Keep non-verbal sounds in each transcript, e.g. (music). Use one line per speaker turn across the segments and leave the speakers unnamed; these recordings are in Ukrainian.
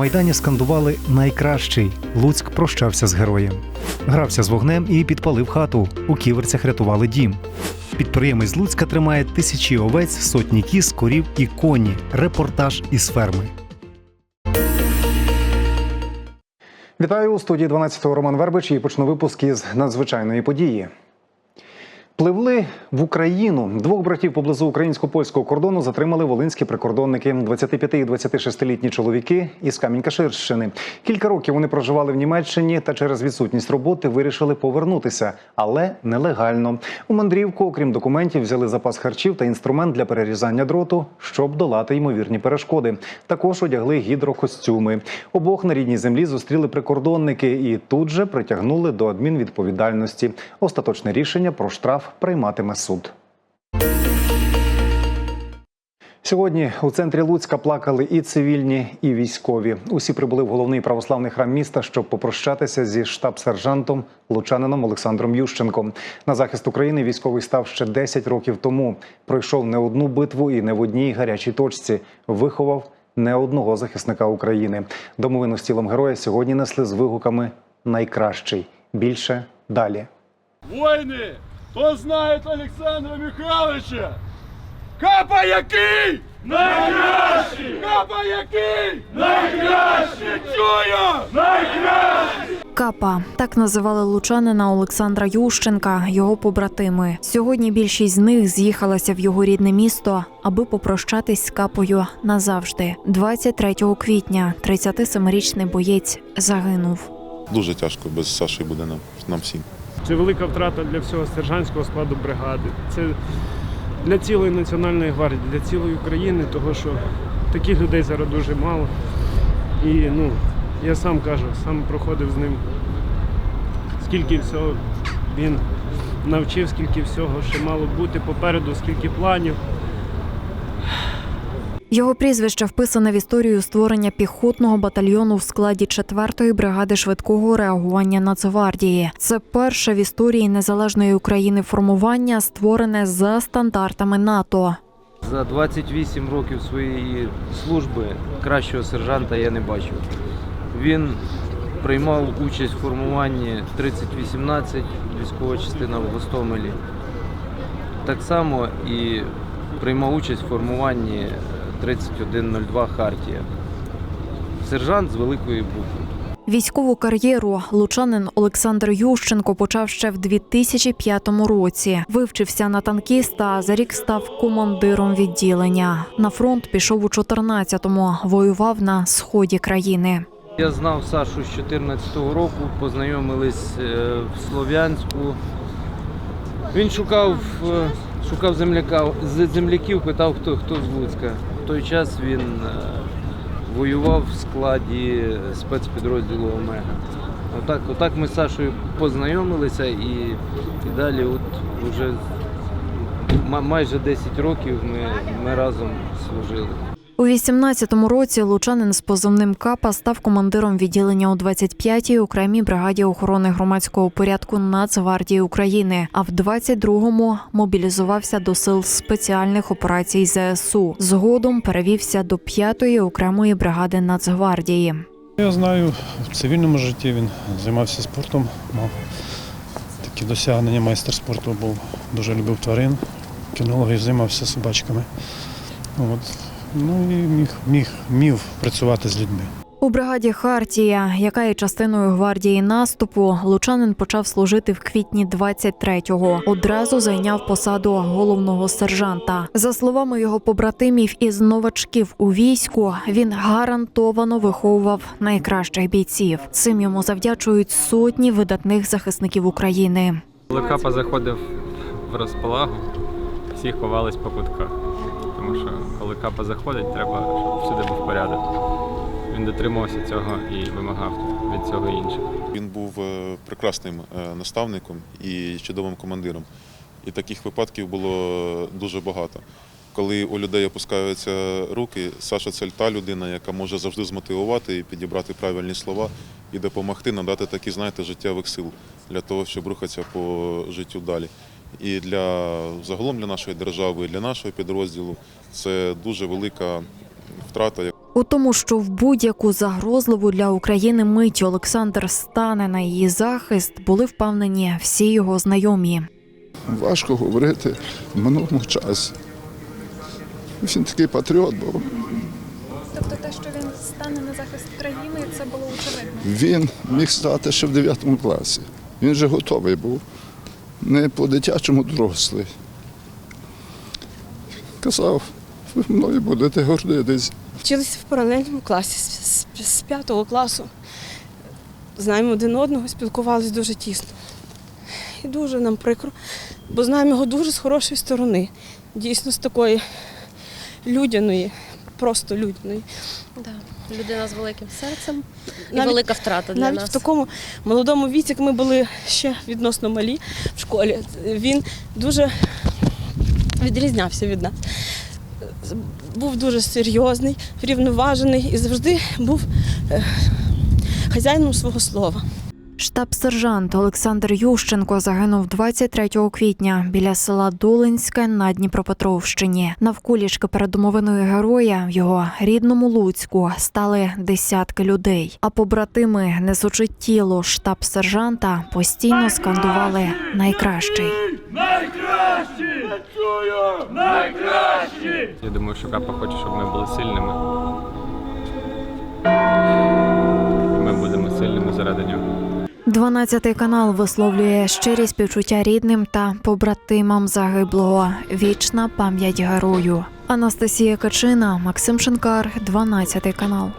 майдані скандували найкращий. Луцьк прощався з героєм. Грався з вогнем і підпалив хату. У ківерцях рятували дім. Підприємець Луцька тримає тисячі овець, сотні кіз, корів і коні. Репортаж із ферми. Вітаю у студії 12-го Роман Вербич і почну випуск із надзвичайної події. Пливли в Україну. Двох братів поблизу українсько-польського кордону затримали волинські прикордонники. 25 і 26-літні чоловіки із Камінь-Каширщини. Кілька років вони проживали в Німеччині та через відсутність роботи вирішили повернутися, але нелегально. У мандрівку, окрім документів, взяли запас харчів та інструмент для перерізання дроту, щоб долати ймовірні перешкоди. Також одягли гідрокостюми. Обох на рідній землі зустріли прикордонники і тут же притягнули до адмінвідповідальності. Остаточне рішення про штраф прийматиме суд. Сьогодні у центрі Луцька плакали і цивільні, і військові. Усі прибули в головний православний храм міста, щоб попрощатися зі штаб-сержантом лучанином Олександром Ющенком. На захист України військовий став ще 10 років тому. Пройшов не одну битву і не в одній гарячій точці. Виховав не одного захисника України. Домовину з тілом героя сьогодні несли з вигуками найкращий. Більше далі.
Воїни, хто знає Олександра Михайловича? Капа який? Найкращий! Капа який? Найкращий! Чую! Найкращий!
Капа так називали лучанина Олександра Ющенка, його побратими. Сьогодні більшість з них з'їхалася в його рідне місто, аби попрощатись з капою назавжди. 23 квітня 37-річний боєць загинув.
Дуже тяжко без Саші буде нам, нам всім.
Це велика втрата для всього сержантського складу бригади. Це для цілої національної гвардії, для цілої України, того що таких людей зараз дуже мало. І ну, я сам кажу, сам проходив з ним, скільки всього він навчив, скільки всього ще мало бути попереду, скільки планів.
Його прізвище вписане в історію створення піхотного батальйону в складі 4-ї бригади швидкого реагування Нацгвардії. Це перше в історії незалежної України формування, створене за стандартами НАТО.
За 28 років своєї служби кращого сержанта я не бачив. Він приймав участь в формуванні 3018, військова частина в Гостомелі. Так само і приймав участь в формуванні 3102 Хартія. Сержант з великої букви.
Військову кар'єру лучанин Олександр Ющенко почав ще в 2005 році. Вивчився на танкіста, а за рік став командиром відділення. На фронт пішов у 14-му, воював на сході країни.
Я знав Сашу з 2014 року, познайомились е, в Слов'янську. Він шукав, е, шукав земляка, земляків, питав, хто, хто з Луцька. Той час він е, воював в складі спецпідрозділу Омега. Отак, отак ми з Сашою познайомилися і, і далі от вже майже 10 років ми, ми разом служили.
У 18-му році лучанин з позивним Капа став командиром відділення у 25-й окремій бригаді охорони громадського порядку Нацгвардії України. А в 22-му мобілізувався до сил спеціальних операцій ЗСУ. Згодом перевівся до 5-ї окремої бригади Нацгвардії.
Я знаю, в цивільному житті він займався спортом, мав такі досягнення, майстер спорту був, дуже любив тварин, кінологів займався собачками. От. Ну і міг, міг, міг працювати з людьми.
У бригаді Хартія, яка є частиною гвардії наступу, лучанин почав служити в квітні 23-го. Одразу зайняв посаду головного сержанта. За словами його побратимів із новачків у війську, він гарантовано виховував найкращих бійців. Цим йому завдячують сотні видатних захисників України.
Коли Капа заходив в розпалагу, всі ховались по кутках. Тому що коли капа заходить, треба, щоб всюди був порядок. Він дотримувався цього і вимагав від цього інших.
Він був е, прекрасним е, наставником і чудовим командиром. І таких випадків було дуже багато. Коли у людей опускаються руки, Саша це та людина, яка може завжди змотивувати і підібрати правильні слова і допомогти надати такі, знаєте, життєвих сил для того, щоб рухатися по життю далі. І для загалом для нашої держави, і для нашого підрозділу це дуже велика втрата.
У тому, що в будь-яку загрозливу для України мить Олександр стане на її захист, були впевнені всі його знайомі.
Важко говорити в минулому часі. Він такий патріот був.
Тобто те, що він стане на захист країни, це було очевидно.
Він міг стати ще в 9 класі. Він вже готовий був. Не по-дитячому дорослий. Казав, ви мною будете гордитись.
Вчилися в паралельному класі з, п'ятого класу. Знаємо один одного, спілкувалися дуже тісно. І дуже нам прикро, бо знаємо його дуже з хорошої сторони. Дійсно, з такої людяної, просто людяної.
Да. Людина з великим серцем і
Навіть-
велика втрата для
Навіть
нас.
в такому молодому віці, як ми були ще відносно малі в школі, він дуже відрізнявся від нас. Був дуже серйозний, врівноважений і завжди був е, хазяїном свого слова.
Штаб-сержант Олександр Ющенко загинув 23 квітня біля села Долинське на Дніпропетровщині. Навколішки перед домовиною героя в його рідному Луцьку стали десятки людей. А побратими, несучи тіло штаб-сержанта, постійно скандували найкращий.
Найкращі! Не! Найкращі!
Я думаю, що Капа хоче, щоб ми були сильними. Ми будемо сильними заради нього.
12 канал висловлює щирі співчуття рідним та побратимам загиблого. Вічна пам'ять герою. Анастасія Качина, Максим Шинкар, 12 канал.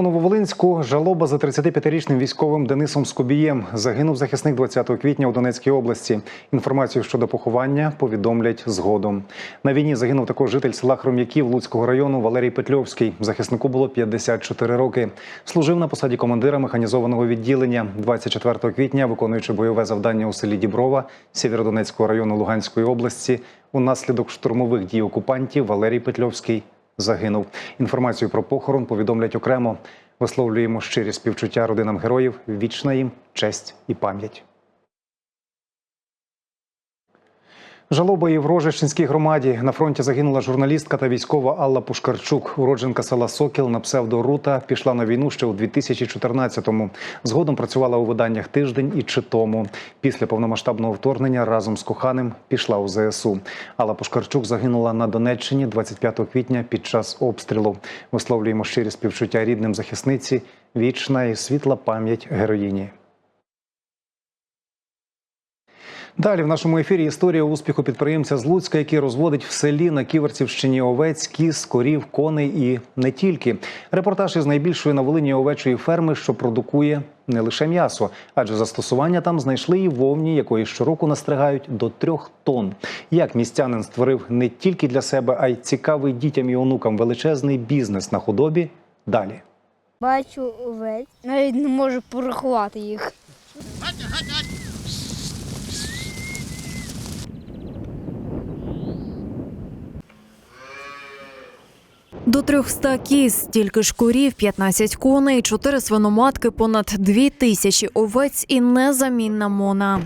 У Нововолинську жалоба за 35-річним військовим Денисом Скобієм загинув захисник 20 квітня у Донецькій області. Інформацію щодо поховання повідомлять згодом. На війні загинув також житель села Хром'яків Луцького району Валерій Петльовський. Захиснику було 54 роки. Служив на посаді командира механізованого відділення 24 квітня, виконуючи бойове завдання у селі Діброва Сєвєродонецького району Луганської області. Унаслідок штурмових дій окупантів Валерій Петльовський загинув. Інформацію про похорон повідомлять окремо. Висловлюємо щирі співчуття родинам героїв. Вічна їм честь і пам'ять. Жалобою в Рожищенській громаді на фронті загинула журналістка та військова Алла Пушкарчук. Уродженка села Сокіл на псевдо Рута пішла на війну ще у 2014-му. Згодом працювала у виданнях тиждень і читому. Після повномасштабного вторгнення разом з коханим пішла у ЗСУ. Алла Пушкарчук загинула на Донеччині 25 квітня під час обстрілу. Висловлюємо щирі співчуття рідним захисниці. Вічна і світла пам'ять героїні. Далі в нашому ефірі історія успіху підприємця з Луцька, який розводить в селі на Ківерцівщині овець, кіз, корів, коней і не тільки. Репортаж із найбільшої на Волині овечої ферми, що продукує не лише м'ясо, адже застосування там знайшли і вовні, якої щороку настригають до трьох тонн. Як містянин створив не тільки для себе, а й цікавий дітям і онукам величезний бізнес на худобі. Далі.
Бачу овець, навіть не можу порахувати їх.
До 300 кіз, стільки ж курів, 15 коней, 4 свиноматки, понад 2 тисячі овець і незамінна мона.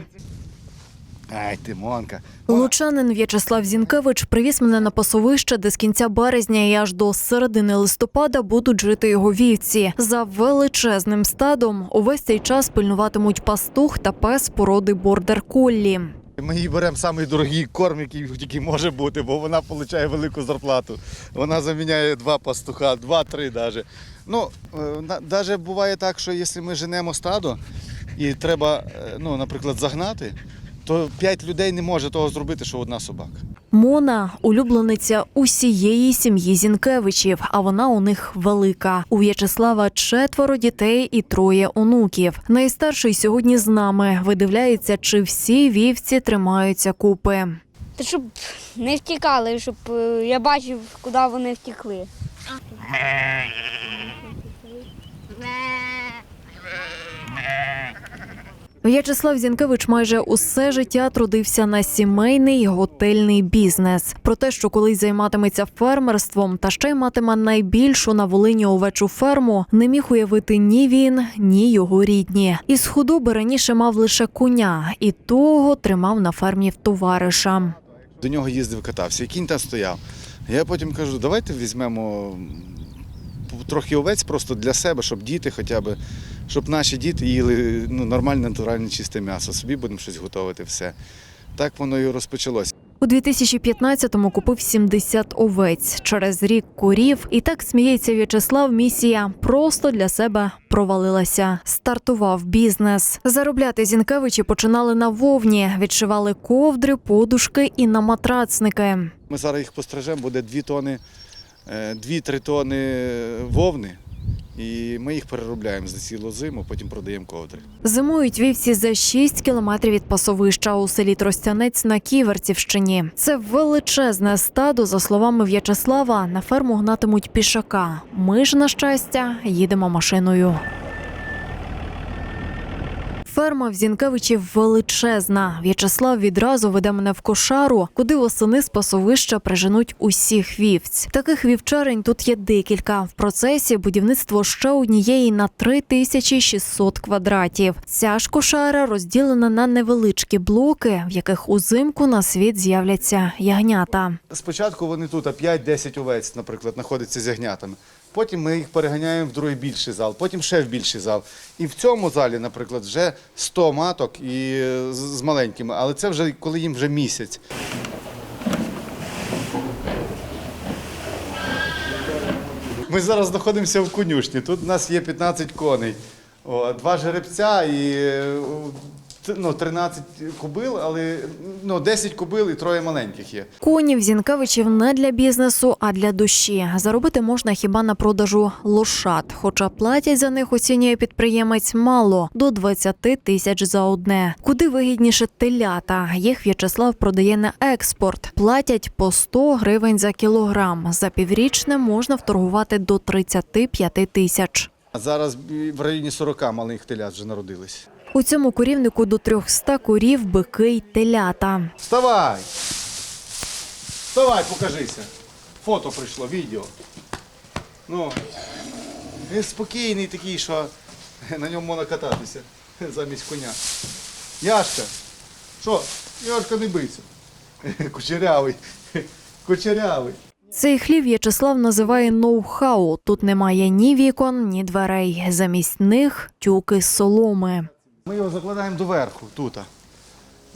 Ай, ти монка.
Лучанин В'ячеслав Зінкевич привіз мене на пасовище, де з кінця березня і аж до середини листопада будуть жити його вівці. За величезним стадом увесь цей час пильнуватимуть пастух та пес породи бордер коллі.
Ми їй беремо самий дорогий корм, який тільки може бути, бо вона отримує велику зарплату. Вона заміняє два пастуха, два-три навіть. Ну, навіть буває так, що якщо ми женемо стадо і треба, е, ну, наприклад, загнати, то п'ять людей не може того зробити, що одна собака.
Мона улюблениця усієї сім'ї Зінкевичів, а вона у них велика. У В'ячеслава четверо дітей і троє онуків. Найстарший сьогодні з нами видивляється, чи всі вівці тримаються купи.
Та щоб не втікали, щоб е, я бачив, куди вони втекли. (laughs)
В'ячеслав Зінкевич майже усе життя трудився на сімейний готельний бізнес. Про те, що колись займатиметься фермерством та ще й матиме найбільшу на Волині овечу ферму, не міг уявити ні він, ні його рідні. Із худоби раніше мав лише коня, і того тримав на фермі товариша.
До нього їздив, катався, і кінь там стояв. Я потім кажу, давайте візьмемо трохи овець просто для себе, щоб діти хоча б, щоб наші діти їли ну, нормальне, натуральне, чисте м'ясо. Собі будемо щось готувати, все. Так воно і розпочалося.
У 2015-му купив 70 овець, через рік курів. І так сміється В'ячеслав. Місія просто для себе провалилася. Стартував бізнес. Заробляти зінкевичі починали на вовні, відшивали ковдри, подушки і на матрацники.
Ми зараз їх пострижемо, буде 2 тони, 2-3 тони вовни. І ми їх переробляємо за цілу зиму, потім продаємо ковдри.
Зимують вівці за 6 кілометрів від пасовища у селі Тростянець на Ківерцівщині. Це величезне стадо, за словами В'ячеслава, на ферму гнатимуть пішака. Ми ж, на щастя, їдемо машиною. Ферма в Зінкевичі величезна. В'ячеслав відразу веде мене в кошару, куди восени з пасовища приженуть усіх вівць. Таких вівчарень тут є декілька. В процесі будівництво ще однієї на 3600 квадратів. Ця ж кошара розділена на невеличкі блоки, в яких узимку на світ з'являться ягнята.
Спочатку вони тут, а 5-10 овець, наприклад, знаходяться з ягнятами. Потім ми їх переганяємо в другий більший зал, потім ще в більший зал. І в цьому залі, наприклад, вже 100 маток і з- маленькими, але це вже коли їм вже місяць. Ми зараз знаходимося в конюшні. Тут у нас є 15 коней, два жеребця і ну, 13 кубил, але ну, 10 кубил і троє маленьких є.
Коні в Зінкевичів не для бізнесу, а для душі. Заробити можна хіба на продажу лошад. Хоча платять за них, оцінює підприємець мало до 20 тисяч за одне. Куди вигідніше телята. Їх В'ячеслав продає на експорт. Платять по 100 гривень за кілограм. За піврічне можна вторгувати до 35 тисяч.
А зараз в районі 40 малих телят вже народились.
У цьому корівнику до 300 корів, бики й телята.
Вставай! Вставай, покажися. Фото прийшло, відео. Ну, він спокійний такий, що на ньому можна кататися замість коня. Яшка, що? Яшка не бийся. Кучерявий. Кучерявий.
Цей хлів В'ячеслав називає ноу-хау. Тут немає ні вікон, ні дверей. Замість них тюки з соломи.
Ми його закладаємо доверху, тут.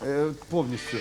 Е, повністю.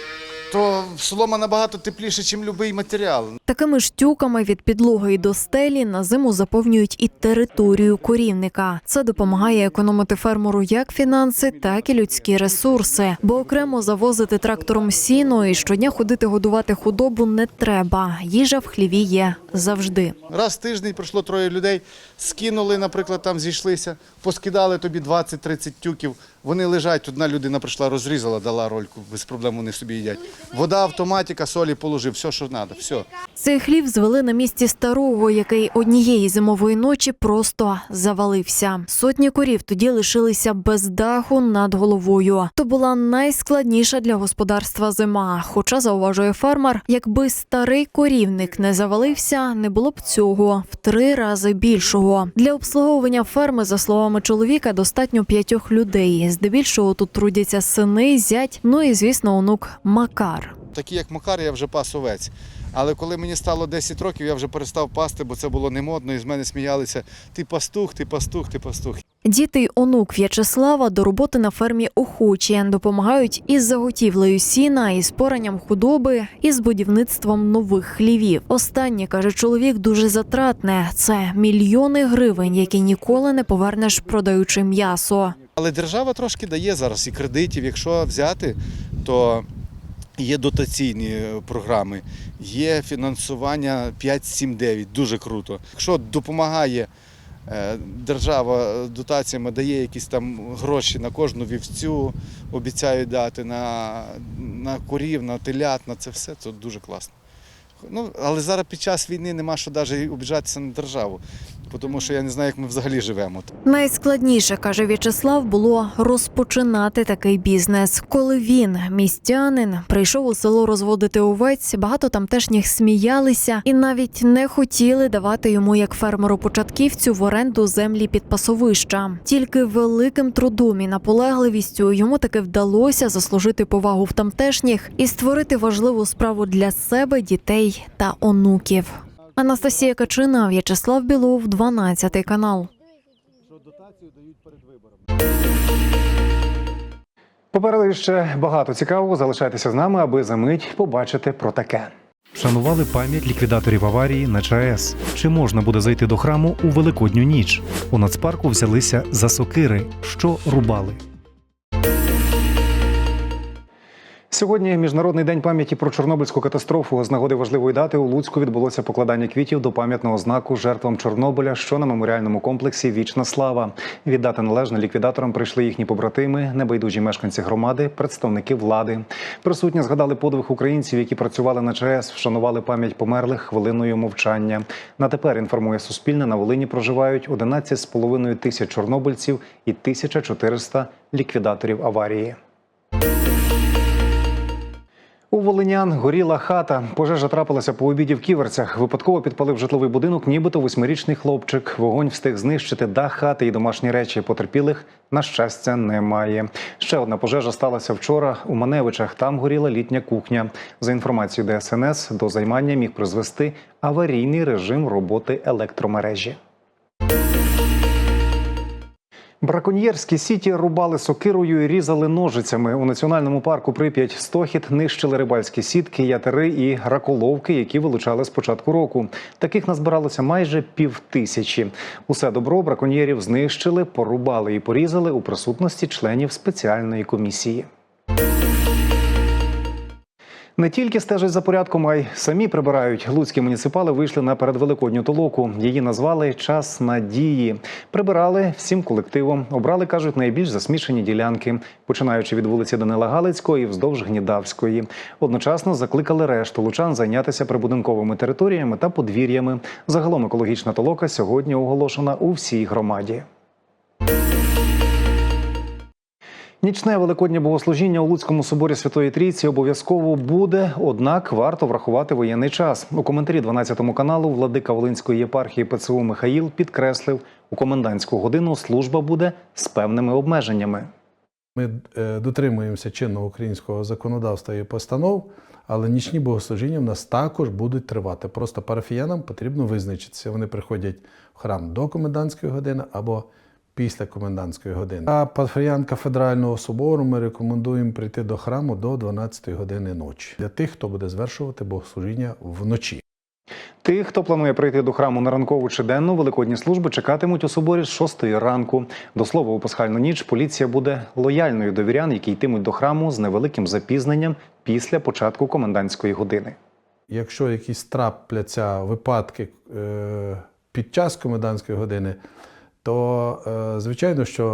То солома набагато тепліше, ніж будь-який матеріал.
Такими ж тюками від підлоги до стелі на зиму заповнюють і територію корівника. Це допомагає економити фермеру як фінанси, так і людські ресурси. Бо окремо завозити трактором сіно і щодня ходити годувати худобу не треба. Їжа в хліві є завжди.
Раз в тиждень прийшло троє людей, скинули, наприклад, там зійшлися, поскидали тобі 20-30 тюків. Вони лежать, одна людина прийшла, розрізала, дала рольку, без проблем вони собі їдять. Вода, автоматика, солі положив, все, що треба, все.
Цей хлів звели на місці старого, який однієї зимової ночі просто завалився. Сотні корів тоді лишилися без даху над головою. То була найскладніша для господарства зима. Хоча зауважує фермер, якби старий корівник не завалився, не було б цього в три рази більшого. Для обслуговування ферми, за словами чоловіка, достатньо п'ятьох людей. Здебільшого тут трудяться сини, зять, ну і звісно, онук Макар.
Такі, як Макар, я вже пас овець. Але коли мені стало 10 років, я вже перестав пасти, бо це було не модно, і з мене сміялися: ти пастух, ти пастух, ти пастух.
Діти й онук В'ячеслава до роботи на фермі охочі допомагають із заготівлею сіна, із поранням худоби, і з будівництвом нових хлівів. Останнє каже чоловік дуже затратне. Це мільйони гривень, які ніколи не повернеш, продаючи м'ясо.
Але держава трошки дає зараз і кредитів. Якщо взяти, то є дотаційні е, програми, є фінансування 5-7-9, дуже круто. Якщо допомагає е, держава дотаціями, дає якісь там гроші на кожну вівцю, обіцяють дати на, на корів, на телят, на це все, це дуже класно. Ну, але зараз під час війни нема що навіть обіжатися на державу. Тому що я не знаю, як ми взагалі живемо.
Найскладніше, каже В'ячеслав, було розпочинати такий бізнес. Коли він, містянин, прийшов у село розводити овець, багато тамтешніх сміялися і навіть не хотіли давати йому як фермеру початківцю в оренду землі під пасовища. Тільки великим трудом і наполегливістю йому таки вдалося заслужити повагу в тамтешніх і створити важливу справу для себе, дітей та онуків. Анастасія Качина, В'ячеслав Білов, 12 канал.
Попереду ще багато цікавого. Залишайтеся з нами, аби за мить побачити про таке. Вшанували пам'ять ліквідаторів аварії на ЧАЕС. Чи можна буде зайти до храму у великодню ніч? У нацпарку взялися за сокири, що рубали. Сьогодні міжнародний день пам'яті про Чорнобильську катастрофу. З нагоди важливої дати у Луцьку відбулося покладання квітів до пам'ятного знаку жертвам Чорнобиля, що на меморіальному комплексі Вічна слава. Віддати належне ліквідаторам прийшли їхні побратими, небайдужі мешканці громади, представники влади. Присутні згадали подвиг українців, які працювали на ЧАЕС, вшанували пам'ять померлих хвилиною мовчання. На тепер інформує Суспільне. На Волині проживають 11,5 тисяч чорнобильців і 1400 ліквідаторів аварії. У Волинян горіла хата. Пожежа трапилася по обіді в ківерцях. Випадково підпалив житловий будинок, нібито восьмирічний хлопчик. Вогонь встиг знищити дах хати і домашні речі. Потерпілих на щастя немає. Ще одна пожежа сталася вчора у Маневичах. Там горіла літня кухня. За інформацією ДСНС, до займання міг призвести аварійний режим роботи електромережі. Браконьєрські сіті рубали сокирою і різали ножицями. У національному парку Прип'ять Стохід нищили рибальські сітки, ятери і раколовки, які вилучали з початку року. Таких назбиралося майже пів тисячі. Усе добро браконьєрів знищили, порубали і порізали у присутності членів спеціальної комісії. Не тільки стежать за порядком, а й самі прибирають. Луцькі муніципали вийшли на передвеликодню толоку. Її назвали Час надії. Прибирали всім колективом. Обрали, кажуть, найбільш засмішені ділянки, починаючи від вулиці Данила Галицького і вздовж Гнідавської. Одночасно закликали решту лучан зайнятися прибудинковими територіями та подвір'ями. Загалом екологічна толока сьогодні оголошена у всій громаді. Нічне великоднє богослужіння у Луцькому соборі Святої Трійці обов'язково буде, однак варто врахувати воєнний час. У коментарі 12 каналу владика Волинської єпархії ПЦУ Михаїл підкреслив, у комендантську годину служба буде з певними обмеженнями.
Ми е, дотримуємося чинного українського законодавства і постанов, але нічні богослужіння в нас також будуть тривати. Просто парафіянам потрібно визначитися. Вони приходять в храм до комендантської години або після комендантської години. А парафіян кафедрального собору ми рекомендуємо прийти до храму до 12 години ночі для тих, хто буде звершувати богослужіння вночі.
Тих, хто планує прийти до храму на ранкову чи денну, великодні служби чекатимуть у соборі з 6 ранку. До слова, у пасхальну ніч поліція буде лояльною до вірян, які йтимуть до храму з невеликим запізненням після початку комендантської години.
Якщо якісь трапляться випадки е, під час комендантської години, то е, звичайно, що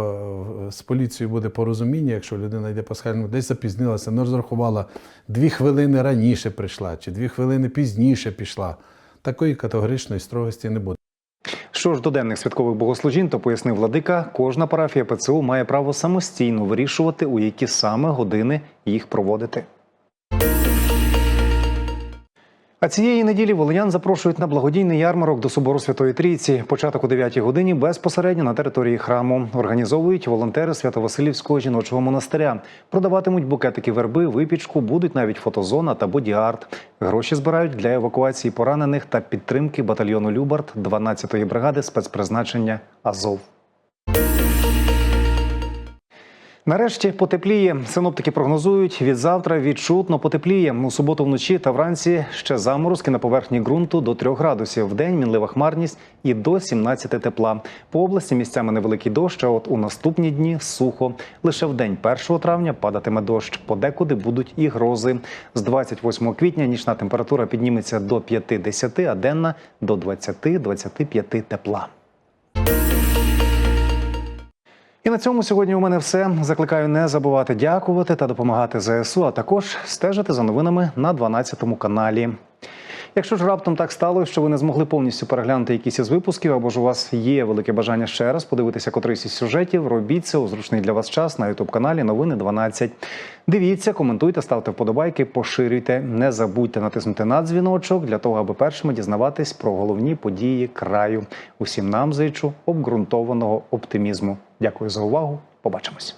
е, з поліцією буде порозуміння, якщо людина йде пасхальну, десь запізнилася, не розрахувала дві хвилини раніше прийшла, чи дві хвилини пізніше пішла. Такої категоричної строгості не буде.
Що ж до денних святкових богослужінь, то пояснив владика, кожна парафія ПЦУ має право самостійно вирішувати, у які саме години їх проводити. А цієї неділі волинян запрошують на благодійний ярмарок до собору Святої Трійці. Початок о 9 годині безпосередньо на території храму. Організовують волонтери Свято-Василівського жіночого монастиря. Продаватимуть букетики верби, випічку, будуть навіть фотозона та боді-арт. Гроші збирають для евакуації поранених та підтримки батальйону Любард 12-ї бригади спецпризначення Азов. Нарешті потепліє. Синоптики прогнозують, від завтра відчутно потепліє. У суботу вночі та вранці ще заморозки на поверхні ґрунту до 3 градусів. В день мінлива хмарність і до 17 тепла. По області місцями невеликий дощ, а от у наступні дні сухо. Лише в день 1 травня падатиме дощ. Подекуди будуть і грози. З 28 квітня нічна температура підніметься до 5-10, а денна до 20-25 тепла. І на цьому сьогодні у мене все. Закликаю не забувати дякувати та допомагати ЗСУ, а також стежити за новинами на 12 каналі. Якщо ж раптом так сталося, що ви не змогли повністю переглянути якісь із випусків, або ж у вас є велике бажання ще раз подивитися котрийсь із сюжетів, робіть це у зручний для вас час на ютуб каналі Новини 12. Дивіться, коментуйте, ставте вподобайки, поширюйте. Не забудьте натиснути на дзвіночок для того, аби першими дізнаватись про головні події краю. Усім нам зичу обґрунтованого оптимізму. Дякую за увагу. Побачимось.